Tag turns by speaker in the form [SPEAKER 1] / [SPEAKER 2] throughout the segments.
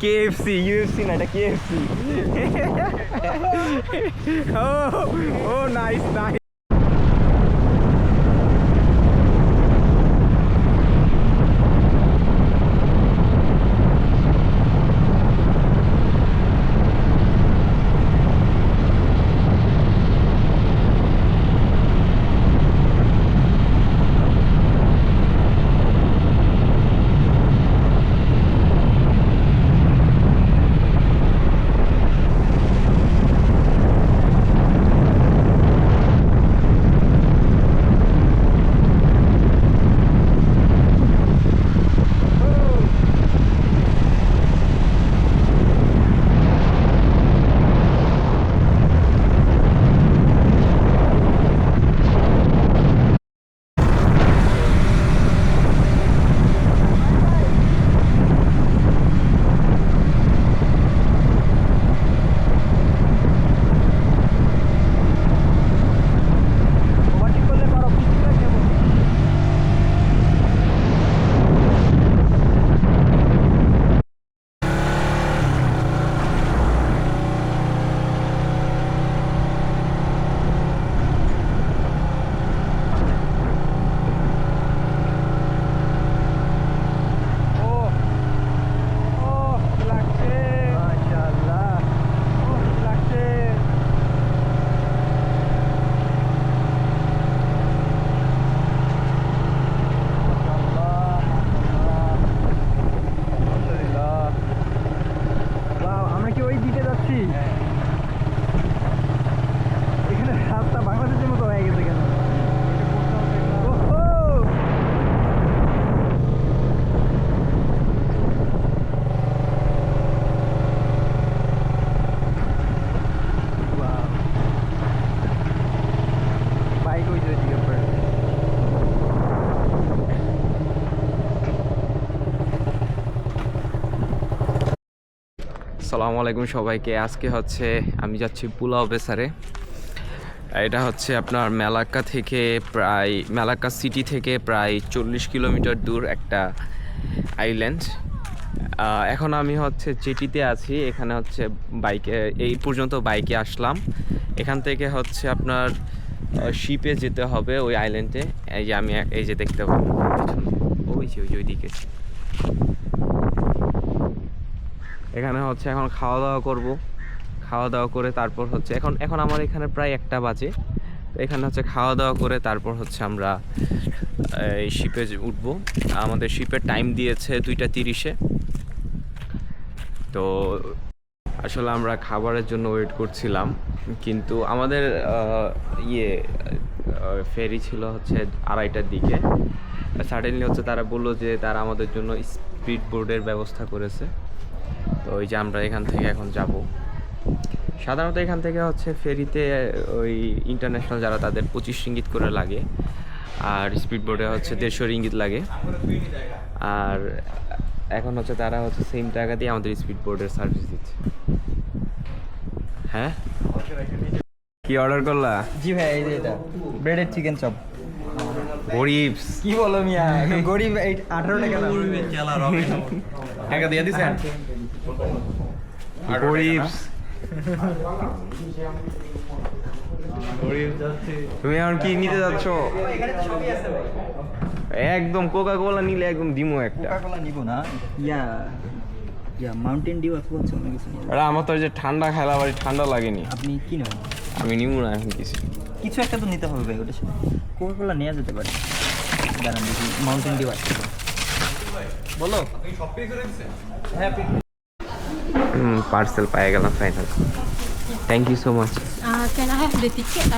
[SPEAKER 1] KFC UFC না এটা KFC ও ও নাইস নাইস সালামু আলাইকুম সবাইকে। আজকে হচ্ছে আমি যাচ্ছি পুলাও বেসারে এটা হচ্ছে আপনার মেলাক্কা থেকে প্রায়, মেলাক্কা সিটি থেকে প্রায় চল্লিশ কিলোমিটার দূর একটা আইল্যান্ড এখন আমি হচ্ছে জেটিতে আছি, এখানে হচ্ছে বাইকে, এই পর্যন্ত বাইকে আসলাম। এখান থেকে হচ্ছে আপনার শিপে যেতে হবে ওই আইল্যান্ডে এই যে আমি এই যে দেখতে পাবো ওই যে, ওই ওইদিকে। এখানে হচ্ছে এখন খাওয়া দাওয়া করব। খাওয়া দাওয়া করে তারপর হচ্ছে, এখন এখন আমার এখানে প্রায় একটা বাজে। তো এখানে হচ্ছে খাওয়া দাওয়া করে তারপর হচ্ছে আমরা, এই শিপে উঠবো। আমাদের শিপের টাইম দিয়েছে দুইটা তিরিশে। তো আসলে আমরা খাবারের জন্য ওয়েট করছিলাম। কিন্তু আমাদের ইয়ে ফেরি ছিল হচ্ছে আড়াইটার দিকে। সাডেনলি হচ্ছে তারা বলল যে তারা আমাদের জন্য স্পিড বোর্ডের ব্যবস্থা করেছে। তো ওই যে আমরা এখান থেকে এখন যাব। সাধারণত এখান থেকে হচ্ছে ফেরিতে ওই ইন্টারন্যাশনাল যারা তাদের পঁচিশ রিঙ্গিত করে লাগে। আর স্পিড বোর্ডে হচ্ছে দেড়শো রিঙ্গিত লাগে। আর এখন হচ্ছে তারা হচ্ছে সেম টাকা দিয়ে আমাদের স্পিড বোর্ডের সার্ভিস দিচ্ছে। হ্যাঁ? কি অর্ডার করলা?
[SPEAKER 2] জি ভাই এই যে এটা ব্রেডেড চিকেন চপ
[SPEAKER 1] গরিব।
[SPEAKER 2] কি বলো মিয়া গরিব এই আঠারো টাকা দাম।
[SPEAKER 1] টাকা দিয়ে দিছেন? গরিব তুমি এখন কি নিতে যাচ্ছ? একদম কোকা কোলা নিলে একদম দিমো একটা।
[SPEAKER 2] নিব না। ইয়া ইয়া মাউন্টেন ডিউ আছে বলছো অন্য কিছু
[SPEAKER 1] আরে আমার তো ওই যে ঠান্ডা খেলা বাড়ি ঠান্ডা লাগেনি।
[SPEAKER 2] আপনি কি নেবেন?
[SPEAKER 1] আমি নিবো না এখন কিছু।
[SPEAKER 2] কিছু একটা তো নিতে হবে ভাই ওটা কোকাকোলা নেওয়া যেতে পারে। দাঁড়ান দেখি মাউন্টেন ডিউ আছে। বলো
[SPEAKER 1] পার্সেল পেয়ে গেলাম final thank you so much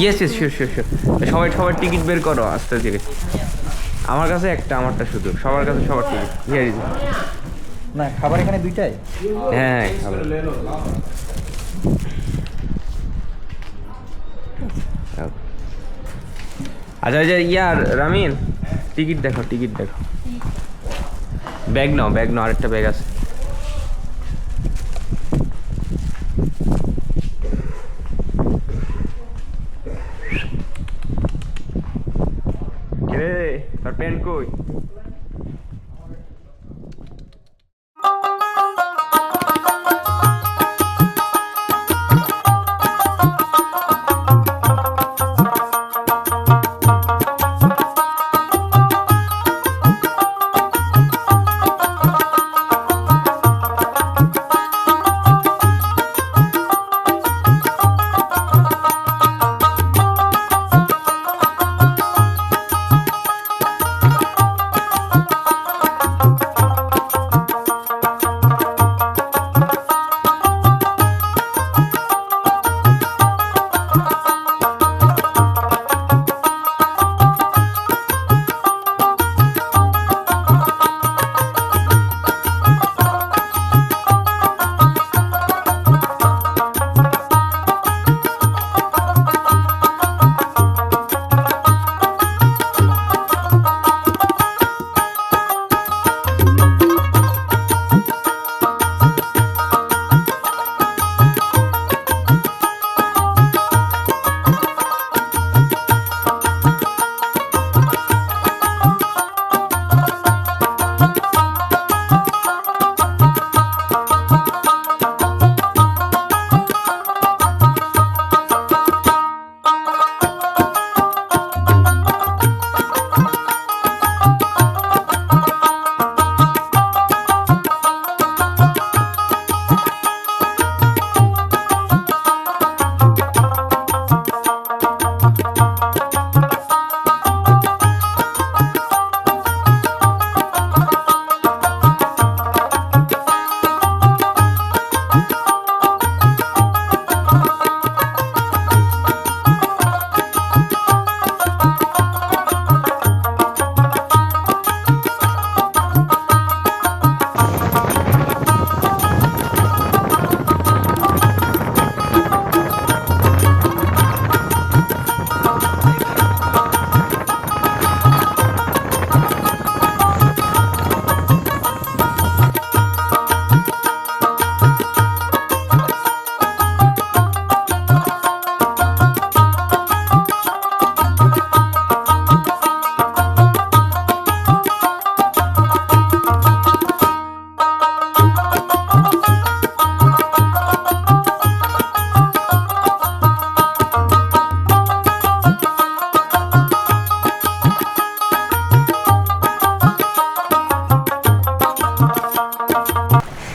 [SPEAKER 1] yes yes sure sure sure সবাই সবার টিকিট বের করো আস্তে ধীরে। আমার কাছে একটা আমারটা শুধু। সবার কাছে সবার টিকিট হিয়ার ইজ
[SPEAKER 2] না খাবার এখানে দুইটাই?
[SPEAKER 1] হ্যাঁ হ্যাঁ খাবার। আচ্ছা আচ্ছা ইয়ার রামিন টিকিট দেখো টিকিট দেখো ব্যাগ নাও ব্যাগ নাও আরেকটা ব্যাগ আছে।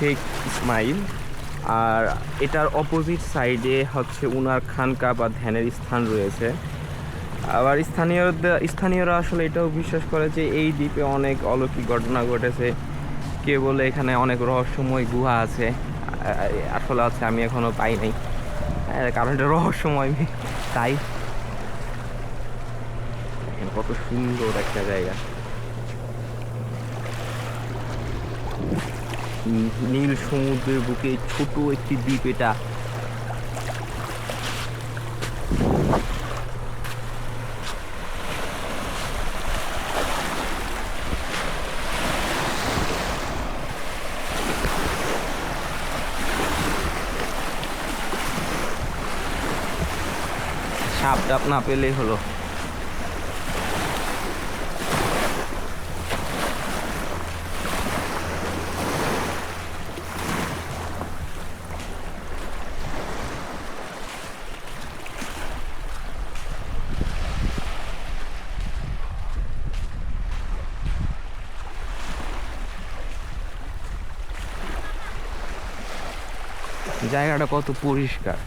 [SPEAKER 1] শেখ ইসমাইল আর এটার অপোজিট সাইডে হচ্ছে উনার খানকা বা ধ্যানের স্থান রয়েছে। আবার স্থানীয় স্থানীয়রা আসলে এটাও বিশ্বাস করে যে এই দ্বীপে অনেক অলৌকিক ঘটনা ঘটেছে। কে বলে এখানে অনেক রহস্যময় গুহা আছে। আসলে আছে আমি এখনও পাই নাই। হ্যাঁ, কারণ এটা রহস্যময় তাই। কত সুন্দর একটা জায়গা। নীল সমুদ্রের বুকে ছোট একটি দ্বীপ এটা। সাপ টাপ না পেলেই হলো। জায়গাটা কত পরিষ্কার।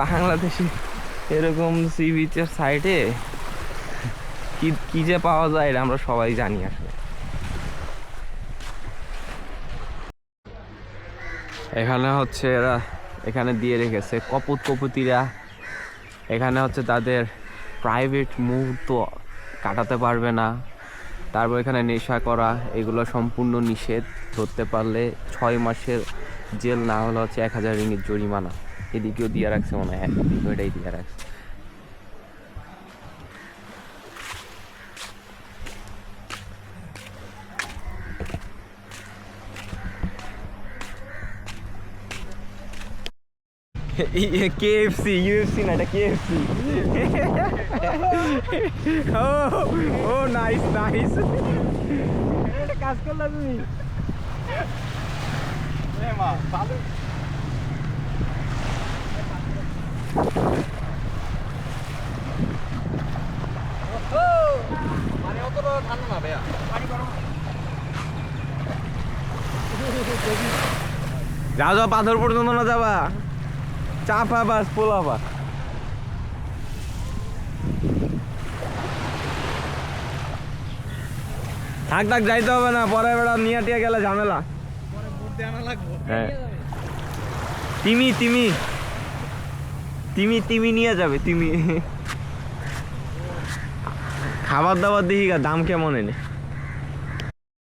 [SPEAKER 1] বাংলাদেশে এরকম সি বিচের সাইডে কি কি যে পাওয়া যায় এটা আমরা সবাই জানি আসলে। এখানে হচ্ছে এরা এখানে দিয়ে রেখেছে কপত কপতিরা। এখানে হচ্ছে তাদের প্রাইভেট মুহূর্ত কাটাতে পারবে না। তারপর এখানে নেশা করা, এগুলো সম্পূর্ণ নিষেধ। ধরতে পারলে ছয় মাসের জেল না হলে হচ্ছে এক হাজার রিঙ্গিত জরিমানা। এদিকেও দিয়ে রাখছে মনে হয় এটাই দিয়ে রাখছে। কেএফসি ইউএফসি না এটা কেএফসি ও ও নাইস নাইস কাজ করলা তুমি? যাও যাও, পাথর পর্যন্ত না যাবা। চাপা বাস পোলাবা থাক থাক, যাইতে হবে না পরে বেড়া নিয়ে টিয়ে গেলে ঝামেলা। হ্যাঁ। তিমি তিমি। তিমি তিমি নিয়ে যাবে তিমি। খাবার দাবার দেখি দাম কেমন এনে?